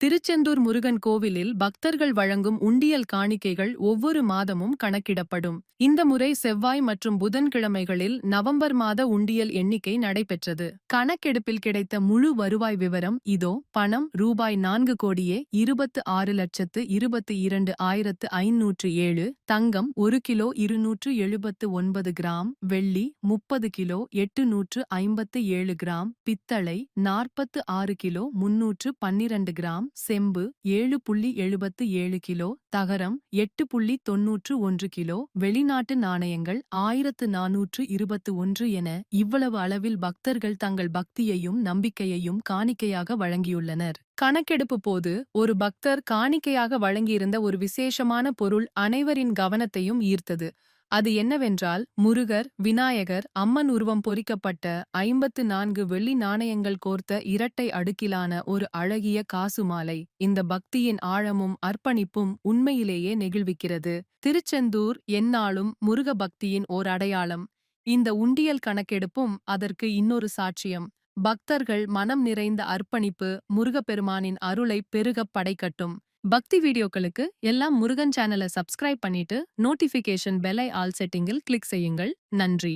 திருச்செந்தூர் முருகன் கோவிலில் பக்தர்கள் வழங்கும் உண்டியல் காணிக்கைகள் ஒவ்வொரு மாதமும் கணக்கிடப்படும். இந்த முறை செவ்வாய் மற்றும் புதன்கிழமைகளில் நவம்பர் மாத உண்டியல் எண்ணிக்கை நடைபெற்றது. கணக்கெடுப்பில் கிடைத்த முழு வருவாய் விவரம் இதோ பணம் ரூபாய் நான்கு கோடியே இருபத்து ஆறு லட்சத்து இருபத்து இரண்டு ஆயிரத்து ஐநூற்று ஏழு தங்கம் ஒரு கிலோ இருநூற்று எழுபத்து ஒன்பது கிராம் வெள்ளி முப்பது கிலோ எட்டு நூற்று ஐம்பத்து ஏழு கிராம் பித்தளை நாற்பத்து ஆறு கிலோ முன்னூற்று பன்னிரண்டு கிராம் செம்பு ஏழு புள்ளி எழுபத்து ஏழு கிலோ தகரம் எட்டு புள்ளி தொன்னூற்று ஒன்று கிலோ வெளிநாட்டு நாணயங்கள் ஆயிரத்து நானூற்று இருபத்து ஒன்று என இவ்வளவு அளவில் பக்தர்கள் தங்கள் பக்தியையும் நம்பிக்கையையும் காணிக்கையாக வழங்கியுள்ளனர். கணக்கெடுப்பு போது ஒரு பக்தர் காணிக்கையாக வழங்கியிருந்த ஒரு விசேஷமான பொருள் அனைவரின் கவனத்தையும் ஈர்த்தது. அது என்னவென்றால் முருகர் விநாயகர் அம்மன் உருவம் பொறிக்கப்பட்ட ஐம்பத்து நான்கு வெள்ளி நாணயங்கள் கோர்த்த இரட்டை அடுக்கிலான ஒரு அழகிய காசு மாலை இந்த பக்தியின் ஆழமும் அர்ப்பணிப்பும் உண்மையிலேயே நெகிழ்விக்கிறது. திருச்செந்தூர் எந்நாளும் முருக பக்தியின் ஓர் அடையாளம். இந்த உண்டியல் கணக்கெடுப்பும் அதற்கு இன்னொரு சாட்சியம். பக்தர்கள் மனம் நிறைந்த அர்ப்பணிப்பு முருகப்பெருமானின் அருளை பெருகப் படைக்கட்டும். பக்தி வீடியோக்களுக்கு எல்லாம் முருகன் சேனலை சப்ஸ்கிரைப் பண்ணிட்டு நோட்டிஃபிகேஷன் பெலை ஆல் செட்டிங்கில் கிளிக் செய்யுங்கள். நன்றி.